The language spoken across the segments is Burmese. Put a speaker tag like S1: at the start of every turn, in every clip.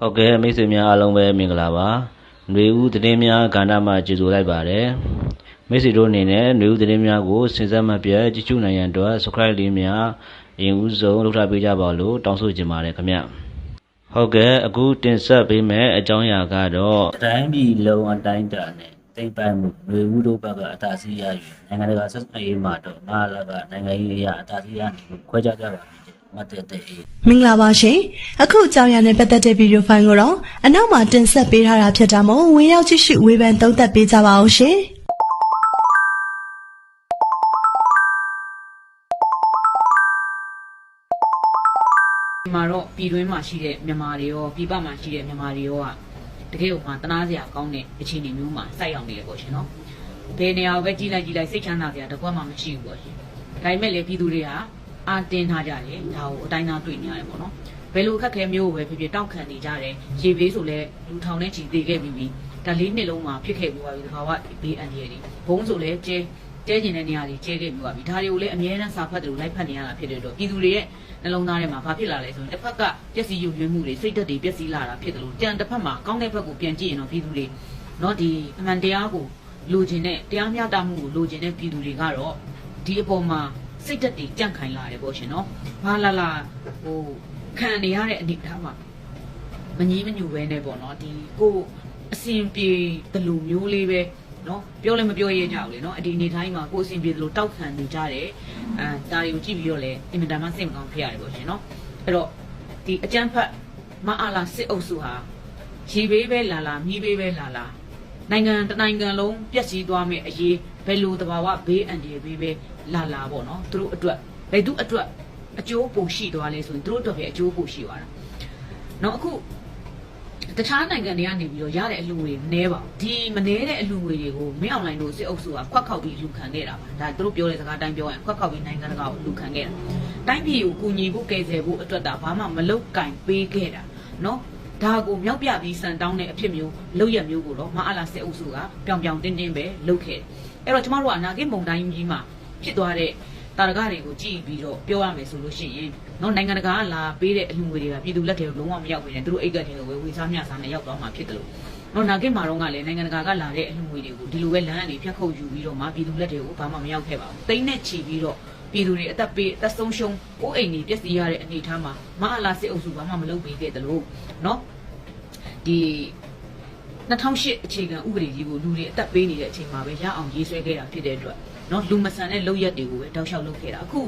S1: ဟုတ်ကဲ့မိတ်ဆွေများအားလုံးပဲမင်္ဂလာပါຫນွေဦးသတင်းများကဏ္ဍမှာကြိုဆိုလိုက်ပါတယ်မိတ်ဆွေတို့အနေနဲ့ຫນွေဦးသတင်းများကိုစဉ်ဆက်မပြတ်ကြည့်ရှုနိုင်ရန်အတွက် subscribe လေးများအရင်ဦးဆုံးလုပ်ထားပေးကြပါလို့တောင်းဆိုချင်ပါတယ်ခင်ဗျဟုတ်ကဲ့အခုတင်ဆက်ပေးမယ့်အကြောင်းအရာကတော့တိုင်းပြည်လုံးအတိုင်းတာနဲ့တိမ့်ပိုင်မှုຫນွေဦးတို့ဘက်ကအသာစီးရယူနိုင်ငံတကာဆက်ဆံရေးမှာတော့မဟာလာကနိုင်ငံရေးအရာအသာစီးရနေလို့ခွဲခြားကြပါလိမ့်မယ် မတ်တဲ့တဲ့အေး
S2: မင်္ဂလာပါရှင်အခုအကြောင်းအရာနဲ့ပတ်သက်တဲ့ဗီဒီယိုဖိုင်ကိုတော့အနောက်မှာတင်ဆက်ပေးထားတာဖြစ်တာမို့ဝင်ရောက်ကြည့်ရှုဝေဖန်သုံးသပ်ပေးကြပါအောင်ရှင်
S3: ဒီမှာတော့ပြည်တွင်းမှာရှိတဲ့မြန်မာတွေရောပြည်ပမှာရှိတဲ့မြန်မာတွေရောကတကယ်ကိုမှတနာစရာကောင်းတဲ့အခြေအနေမျိုးမှာစိုက်ရောက်နေရပေါ့ရှင်နော်ဘယ်နေရာကိုပဲကြီးလိုက်ကြီးလိုက်စိတ်ချမ်းသာစရာတကွက်မှမရှိဘူးပေါ့ရှင်ဒါပေမဲ့လေပြည်သူတွေက အာတင်းထားကြတယ်ဒါကိုအတိုင်းသားတွေ့နေရတယ်ပေါ့နော်ဘယ်လိုအခက်ခဲမျိုးကိုပဲဖြစ်ဖြစ်တောက်ခံနေကြတယ်ရေဘေးဆိုလဲလူထောင်နဲ့ချီသေးခဲ့ပြီးပြီဒါလေးနှစ်လုံးမှာဖြစ်ခဲ့ပြီးပါပြီဒီဘာဝဘေးအန္တရာယ်တွေဘုံဆိုလဲကျဲကျဲကျင်တဲ့နေရာတွေကျဲခဲ့ပြီးပါပြီဒါတွေကိုလည်းအများအားစာဖတ်တယ်လို့လိုက်ဖတ်နေရတာဖြစ်တဲ့တော့ပြည်သူတွေရဲ့နှလုံးသားထဲမှာဘာဖြစ်လာလဲဆိုရင်တစ်ဖက်ကပျက်စီးယုံရွေးမှုတွေစိတ်ဓာတ်တွေပျက်စီးလာတာဖြစ်တယ်လို့ကြံတစ်ဖက်မှာကောင်းတဲ့ဘက်ကိုပြန်ကြည့်ရင်တော့ပြည်သူတွေနော်ဒီအမှန်တရားကိုလိုချင်တဲ့တရားမျှတမှုကိုလိုချင်တဲ့ပြည်သူတွေကတော့ဒီအပေါ်မှာ စိတ်ဓာတ်တွေကြန့်ခိုင်လာတယ်ပေါ့ရှင်နော်ဘာလာလာဟိုခံနေရတဲ့အနေအထားမှာမငြီးမညူပဲနဲ့ပေါ့နော်ဒီကိုအစဉ်ပြေတလူမျိုးလေးပဲနော်ပြောလည်းမပြောရကြဘူးလေနော်အဒီအနေတိုင်းမှာကိုအစဉ်ပြေတလူတောက်ခံနေကြတယ်အဲဒါတွေကိုကြည့်ပြီးတော့လည်းအင်မတန်မှစိတ်မကောင်းဖြစ်ရတယ်ပေါ့ရှင်နော်အဲ့တော့ဒီအကျန်းဖတ်မအားလာစစ်အုပ်စုဟာရေဘေးပဲလာလာမြီးဘေးပဲလာလာနိုင်ငံတစ်နိုင်ငံလုံးပျက်စီးသွားမယ့်အရေး ဘယ်လိုတဘာဝဘေးအန္တရာယ်ဘေးပဲလာလာပေါ့နော်သူတို့အတွက်ဘယ်သူအတွက်အကျိုးပိုရှိသွားလဲဆိုရင်သူတို့အတွက်ပဲအကျိုးပိုရှိသွားတာနော်အခုတခြားနိုင်ငံတွေကနေပြီးတော့ရတဲ့အလူငွေမနှဲပါဘူးဒီမနှဲတဲ့အလူငွေတွေကိုမင်းအောင်လိုင်းတို့စစ်အုပ်စုကခွက်ခောက်ပြီးလူခံခဲ့တာပါဒါသူတို့ပြောတဲ့စကားတိုင်းပြောရင်ခွက်ခောက်ပြီးနိုင်ငံတကာကိုလူခံခဲ့တာတိုင်းပြည်ကိုကူညီဖို့ကယ်ဆယ်ဖို့အတွက်တာဘာမှမလုပ်ကင်ပေးခဲ့တာနော်ဒါကိုမြောက်ပြပြီးစံတောင်းတဲ့အဖြစ်မျိုးလုပ်ရမျိုးကိုတော့မအားလာစစ်အုပ်စုကပြောင်ပြောင်တင်းတင်းပဲလုပ်ခဲ့တယ် အဲ့တော့ကျမတို့ကအနာဂတ်မုံတိုင်းကြီးမှာဖြစ်သွားတဲ့တာရကတွေကိုကြည့်ပြီးတော့ပြောရမယ်ဆိုလို့ရှိရင်နော်နိုင်ငံတကာကလာပေးတဲ့အလူငွေတွေကပြည်သူလက်ထဲကိုလုံးဝမရောက်ဘူးねသူတို့အိတ်ကတ်တွေကိုဝယ်ဝေစားမျှစားနဲ့ရောက်သွားမှာဖြစ်တယ်လို့နော်နာဂစ်မှာတော့ကလည်းနိုင်ငံတကာကလာတဲ့အလူငွေတွေကိုဒီလိုပဲလမ်းကနေဖြတ်ခုတ်ယူပြီးတော့မှပြည်သူလက်တွေကိုဘာမှမရောက်ခဲ့ပါဘူးတိမ့်နဲ့ချီပြီးတော့ပြည်သူတွေအသက်ပေးအသက်ဆုံးရှုံးကိုယ်အိမ်တွေပျက်စီးရတဲ့အနေအထားမှာမဟာလာစစ်အုပ်စုဘာမှမလုပ်ပေးခဲ့တယ်လို့နော်ဒီ 2008အခြေခံဥပဒေကြီးကိုလူတွေအသက်ပေးနေတဲ့အချိန်မှာပဲရအောင်ရေးဆွဲခဲ့တာဖြစ်တဲ့အတွက်နော်လူမဆန်တဲ့လုပ်ရက်တွေကိုပဲတောက်လျှောက်လုပ်ခဲ့တာအခု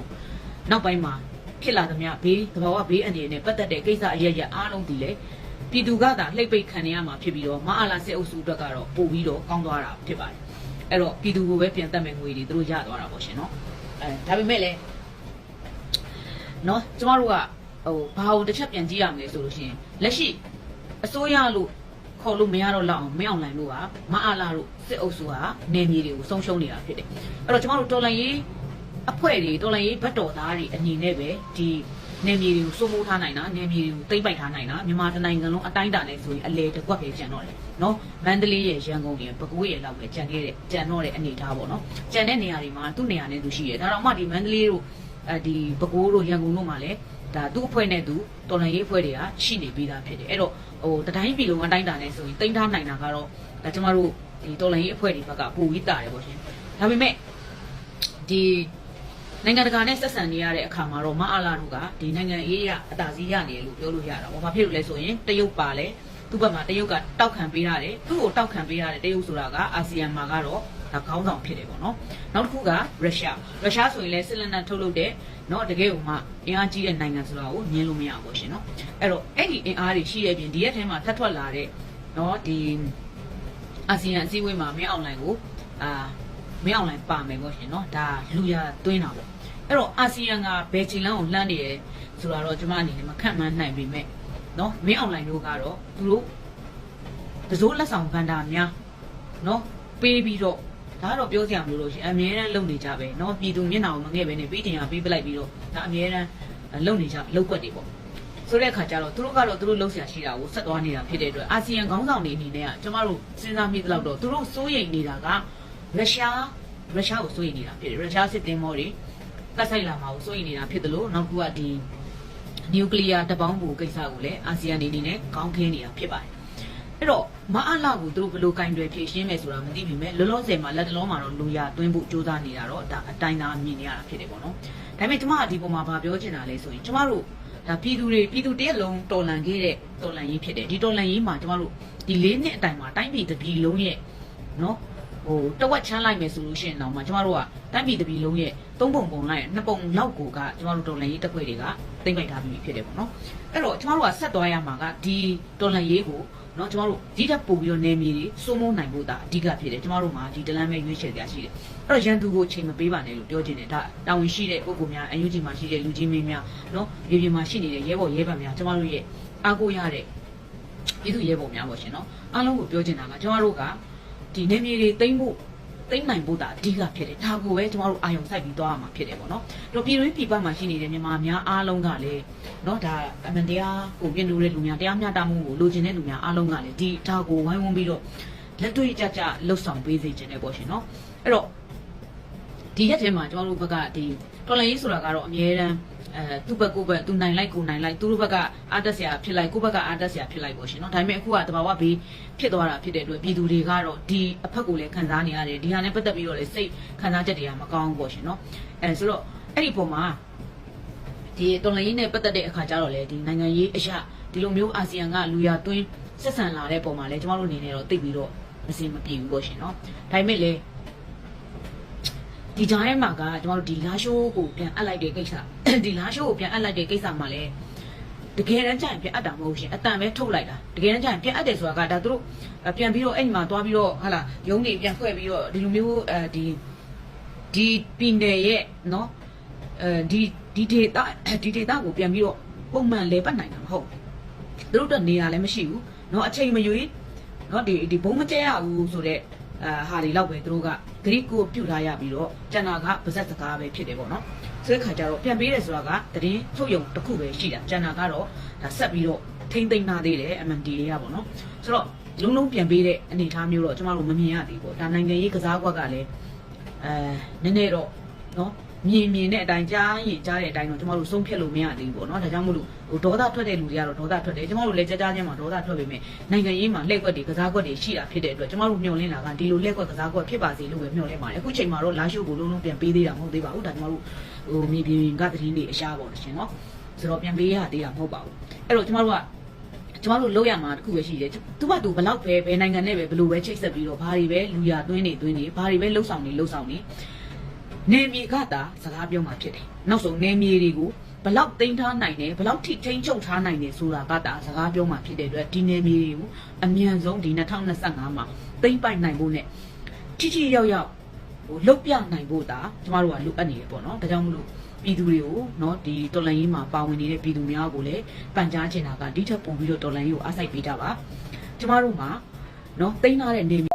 S3: နောက်ပိုင်းမှာဖြစ်လာသမျှဘေးသဘာဝဘေးအနေနဲ့ပတ်သက်တဲ့ကိစ္စအရရအားလုံးဒီလေပြည်သူကသာလှိပ်ပိတ်ခံရမှာဖြစ်ပြီးတော့မအားလာစစ်အုပ်စုအတွက်ကတော့ပို့ပြီးတော့ကောင်းသွားတာဖြစ်ပါတယ်အဲ့တော့ပြည်သူကိုပဲပြန်တက်မဲ့ငွေတွေသူတို့ရသွားတာပေါ့ရှင်နော်အဲဒါပေမဲ့လည်းနော်ကျမတို့ကဟိုဘာလို့တစ်ချက်ပြန်ကြည့်ရမလဲဆိုလို့ရှိရင်လက်ရှိအစိုးရလို့ ခေါ်လို့မရတော့လောက်အောင်မင်းအောင်လိုင်လို့ကမအားလာလို့စစ်အုပ်စုကနေမြေတွေကိုဆုံးရှုံးနေတာဖြစ်တယ်အဲ့တော့ကျမတို့တော်လန်ရေးအဖွဲ့တွေတော်လန်ရေးဘတ်တော်သားတွေအနေနဲ့ပဲဒီနေမြေတွေကိုစိုးမိုးထားနိုင်တာနေမြေတွေကိုသိမ့်ပိုက်ထားနိုင်တာမြန်မာတိုင်းနိုင်ငံလုံးအတိုင်းအတာနဲ့ဆိုရင်အလေတစ်ကွက်ပဲကျန်တော့တယ်နော်မန္တလေးရဲ့ရန်ကုန်ရဲ့ပဲခူးရဲ့လောက်ပဲကျန်ခဲ့တဲ့ကျန်တော့တဲ့အနေအထားပေါ့နော်ကျန်တဲ့နေရာတွေမှာသူ့နေရာနဲ့သူရှိတယ်ဒါတော့မှဒီမန္တလေးတို့အဲဒီပဲခူးတို့ရန်ကုန်တို့မှာလည်း ဒါသူ့အဖွဲ့နဲ့သူတော်လန်ရေးအဖွဲ့တွေကရှိနေပြီးသားဖြစ်တယ်အဲ့တော့ဟိုတတိုင်းပြည်လုံးအတိုင်းအတာနဲ့ဆိုရင်တင်ထားနိုင်တာကတော့ဒါကျမတို့ဒီတော်လန်ရေးအဖွဲ့တွေဘက်ကပိုပြီးတာတယ်ပေါ့ရှင်ဒါပေမဲ့ဒီနိုင်ငံတကာနဲ့ဆက်ဆံနေရတဲ့အခါမှာတော့မအားလာတို့ကဒီနိုင်ငံရေးရအသာစီးရနေတယ်လို့ပြောလို့ရတာပေါ့ဘာဖြစ်လို့လဲဆိုရင်တရုတ်ပါလဲသူ့ဘက်မှာတရုတ်ကတောက်ခံပေးရတယ်သူ့ကိုတောက်ခံပေးရတယ်တရုတ်ဆိုတာကအာဆီယံမှာကတော့ ဒါခေါင်းဆောင်ဖြစ်တယ်ပေါ့နော်နောက်တစ်ခုကရုရှားရုရှားဆိုရင်လည်းစစ်လက်နက်ထုတ်လုပ်တဲ့နော်တကယ်ကိုမှအင်အားကြီးတဲ့နိုင်ငံဆိုတာကိုမြင်လို့မရဘူးရှင်နော်အဲ့တော့အဲ့ဒီအင်အားတွေရှိတဲ့အပြင်ဒီရက်ထဲမှာထပ်ထွက်လာတဲ့နော်ဒီအာဆီယံအစည်းအဝေးမှာမင်းအွန်လိုင်းကိုအာမင်းအွန်လိုင်းပါမယ်ပေါ့ရှင်နော်ဒါလူရသွင်းတာပေါ့အဲ့တော့အာဆီယံကဘယ်ချိန်လောက်ကိုလှမ်းနေရဲဆိုတာတော့ကျွန်မအနေနဲ့မခန့်မှန်းနိုင်ပေမဲ့နော်မင်းအွန်လိုင်းတို့ကတော့သူတို့ဒဇိုးလက်ဆောင်ဗန်ဒါများနော်ပေးပြီးတော့ ဒါကတော့ပြောစရာမလိုလို့ရှိရင်အမြဲတမ်းလုံနေကြပဲเนาะပြည်သူမျက်နှာကိုမငဲ့ပဲနဲ့ပြီးတင်ရပြီးပလိုက်ပြီးတော့ဒါအမြဲတမ်းလုံနေကြလုံကွက်တွေပေါ့ဆိုတဲ့အခါကျတော့သူတို့ကတော့သူတို့လှုပ်ရှားရှိတာကိုဆက်သွားနေတာဖြစ်တဲ့အတွက်အာဆီယံခေါင်းဆောင်တွေအနေနဲ့ကကျမတို့စဉ်းစားမိသလောက်တော့သူတို့စိုးရိမ်နေတာကရုရှားရုရှားကိုစိုးရိမ်နေတာဖြစ်တယ်ရုရှားစစ်တင်မောတွေတက်ဆိုင်လာမှာကိုစိုးရိမ်နေတာဖြစ်တယ်လို့နောက်တစ်ခုကဒီ နျူကလ িয়ার တပေါင်းဘူကိစ္စကိုလည်းအာဆီယံအနေနဲ့ကောင်းခင်းနေတာဖြစ်ပါတယ်အဲ့တော့ မအားလာကိုသူတို့ဘယ်လိုကင်တွယ်ဖြည့်ရှင်းမယ်ဆိုတာမသိပြီမဲ့လောလောဆယ်မှာလက်တလုံးမှာတော့လူရသွင်းဖို့စ조사နေတာတော့ဒါအတိုင်းသားမြင်နေရတာဖြစ်တယ်ပေါ့နော်ဒါပေမဲ့ကျမကဒီပုံမှာဗာပြောချင်တာလဲဆိုရင်ကျမတို့ဒါပြည်သူတွေပြည်သူတရက်လုံးတော်လန်ခဲ့တဲ့တော်လန်ရေးဖြစ်တယ်ဒီတော်လန်ရေးမှာကျမတို့ဒီ၄နှစ်အတိုင်မှာတိုင်းပြည်တစ်ပြည်လုံးရဲ့နော်ဟိုတဝက်ချမ်းလိုက်မယ်ဆိုလို့ရှိရင်တော့မှကျမတို့ကတိုင်းပြည်တစ်ပြည်လုံးရဲ့သုံးပုံပုံလိုက်နှစ်ပုံလောက်ကိုကကျမတို့တော်လန်ရေးတက်ခွေတွေကတင်ပိုက်ထားပြီးဖြစ်တယ်ပေါ့နော်အဲ့တော့ကျမတို့ကဆက်သွားရမှာကဒီတော်လန်ရေးကို နော်ကျမတို့ဒီတက်ပို့ပြီးတော့နေမြေတွေစိုးမိုးနိုင်ဖို့ဒါအဓိကဖြစ်တယ်ကျမတို့မှာဒီတလန်းမဲ့ရွေးချယ်ကြရှိတယ်အဲ့တော့ရန်သူကိုချိန်မပေးပါနဲ့လို့ပြောချင်တယ်ဒါတာဝန်ရှိတဲ့ပုဂ္ဂိုလ်များအယူကြီးမှာရှိတဲ့လူကြီးမင်းများနော်ရေပြင်မှာရှိနေတဲ့ရဲဘော်ရဲဘက်များကျမတို့ရဲ့အားကိုးရတဲ့ပြည်သူရဲဘော်များပေါ့ရှင်နော်အားလုံးကိုပြောချင်တာကကျမတို့ကဒီနေမြေတွေတိမ့်ဖို့ သိမ့်နိုင်ဖို့ဒါအဓိကဖြစ်တယ်ဒါကိုပဲကျမတို့အာယုံစိုက်ပြီးသွားရမှာဖြစ်တယ်ပေါ့နော်အဲ့တော့ပြည်တွင်းပြည်ပမှာရှိနေတဲ့မြန်မာများအားလုံးကလည်းနော်ဒါအမှန်တရားကိုပြင်လို့တဲ့လူများတရားမျှတမှုကိုလိုချင်တဲ့လူများအားလုံးကလည်းဒီဒါကိုဝိုင်းဝန်းပြီးတော့လက်တွေ့ကြကြလှုပ်ဆောင်ပေးစေချင်တယ်ပေါ့ရှင်နော်အဲ့တော့ဒီရက်ထဲမှာကျမတို့ဘက်ကဒီတော်လိုင်းရေးဆိုတာကတော့အများတန်း အဲသူ့ဘက်ကိုယ့်ဘက်သူနိုင်လိုက်ကိုနိုင်လိုက်သူတို့ဘက်ကအားတက်စရာဖြစ်လိုက်ကိုယ့်ဘက်ကအားတက်စရာဖြစ်လိုက်ပေါ့ရှင်နော်ဒါပေမဲ့အခုကတဘာဝဘေးဖြစ်သွားတာဖြစ်တဲ့အတွက်ပြည်သူတွေကတော့ဒီအဖက်ကိုလည်းခံစားနေရတယ်ဒီဟာနဲ့ပတ်သက်ပြီးတော့လည်းစိတ်ခံစားချက်တွေကမကောင်းဘူးပေါ့ရှင်နော်အဲဆိုတော့အဲ့ဒီပုံမှာဒီတော်လိုင်းရေးနဲ့ပတ်သက်တဲ့အခါကျတော့လေဒီနိုင်ငံရေးအရာဒီလိုမျိုးအာဆီယံကလူရသွင်းဆက်ဆံလာတဲ့ပုံမှာလည်းကျမတို့အနေနဲ့တော့သိပြီးတော့မစင်မပြေဘူးပေါ့ရှင်နော်ဒါပေမဲ့လည်းဒီကြားထဲမှာကကျမတို့ဒီလာရှိုးကိုပြန်အပ်လိုက်တဲ့ကိစ္စ ဒီလာရှိုးကိုပြန်အပ်လိုက်တဲ့ကိစ္စမှာလည်းတကယ်တမ်းကျရင်ပြန်အပ်တာမဟုတ်ရှင်အတန်ပဲထုတ်လိုက်တာတကယ်တမ်းကျရင်ပြန်အပ်တယ်ဆိုတာကဒါသူတို့ပြန်ပြီးတော့အဲ့ဒီမှာသွားပြီးတော့ဟာလာရုံးနေပြန်ဖွဲ့ပြီးတော့ဒီလိုမျိုးအဲဒီဒီပြည်နယ်ရဲ့နော်အဲဒီဒီဒေတာဒီဒေတာကိုပြန်ပြီးတော့ပုံမှန်လဲပတ်နိုင်တာမဟုတ်သူတို့တော့နေရာလည်းမရှိဘူးနော်အချိန်မရွေးနော်ဒီဒီဘုံမကျဲရဘူးဆိုတော့အာဟာတွေလောက်ပဲသူတို့ကဂရိကိုပြုတ်ထားရပြီးတော့ကျန်တာကပါဇက်စကားပဲဖြစ်တယ်ပေါ့နော် ဆိုတဲ့ခါကျတော့ပြန်ပေးတယ်ဆိုတာကတရင်ထုတ်ယုံတစ်ခုပဲရှိတာကျန်တာကတော့ဒါဆက်ပြီးတော့ထိမ့်သိမ့်နာသေးတယ် MND တွေကပေါ့နော်ဆိုတော့လုံးလုံးပြန်ပေးတဲ့အနေအထားမျိုးတော့ကျမတို့မမြင်ရသေးဘူးပေါ့ဒါနိုင်ငံရေးကစားကွက်ကလည်းအဲနည်းနည်းတော့နော် မြင်မြင်တဲ့အတိုင်းကြားရင်ကြားတဲ့အတိုင်းတော့ကျမတို့ဆုံးဖြတ်လို့မရသေးဘူးပေါ့နော်ဒါကြောင့်မို့လို့ဟိုဒေါသထွက်တဲ့လူတွေကတော့ဒေါသထွက်တယ်ကျမတို့လည်းကြားကြားချင်းမှာဒေါသထွက်ပေမဲ့နိုင်ငံရေးမှာလှည့်ကွက်တွေကစားကွက်တွေရှိတာဖြစ်တဲ့အတွက်ကျမတို့မျှော်လင့်တာကဒီလိုလှည့်ကွက်ကစားကွက်ဖြစ်ပါစေလို့ပဲမျှော်လင့်ပါတယ်အခုချိန်မှာတော့လာရှိုးကိုလုံးလုံးပြန်ပေးသေးတာမဟုတ်သေးပါဘူးဒါကျမတို့ဟိုမြေပြင်ကသတင်းတွေအရှားပေါ့ရှင်နော်ဆိုတော့ပြန်ပေးရသေးတာမဟုတ်ပါဘူးအဲ့တော့ကျမတို့ကကျမတို့လောက်ရမှာတခုပဲရှိတယ်သူကသူဘလောက်ပဲဘယ်နိုင်ငံနဲ့ပဲဘလို့ပဲချိတ်ဆက်ပြီးတော့ဘာတွေပဲလူရသွင်းနေသွင်းနေဘာတွေပဲလှုပ်ဆောင်နေလှုပ်ဆောင်နေ နေမြေကသာစကားပြောမှဖြစ်တယ်နောက်ဆုံးနေမြေတွေကိုဘလောက်တိမ့်ထားနိုင်တယ်ဘလောက်ထိထိန်းချုပ်ထားနိုင်တယ်ဆိုတာကတာစကားပြောမှဖြစ်တဲ့အတွက်ဒီနေမြေတွေကိုအမြန်ဆုံးဒီ2025မှာတိမ့်ပိုက်နိုင်ဖို့ ਨੇ ချီချီရောက်ရောက်ဟိုလုတ်ပြနိုင်ဖို့ဒါကျမတို့ကလိုအပ်နေတယ်ပေါ့နော်ဒါကြောင့်မလို့ပြည်သူတွေကိုเนาะဒီတော်လန်ရေးမှာပါဝင်နေတဲ့ပြည်သူများကိုလည်းပန်ကြားချင်တာကဒီထက်ပိုပြီးတော့တော်လန်ရေးကိုအားစိုက်ပေးကြပါကျမတို့မှာเนาะတိမ့်ထားတဲ့နေ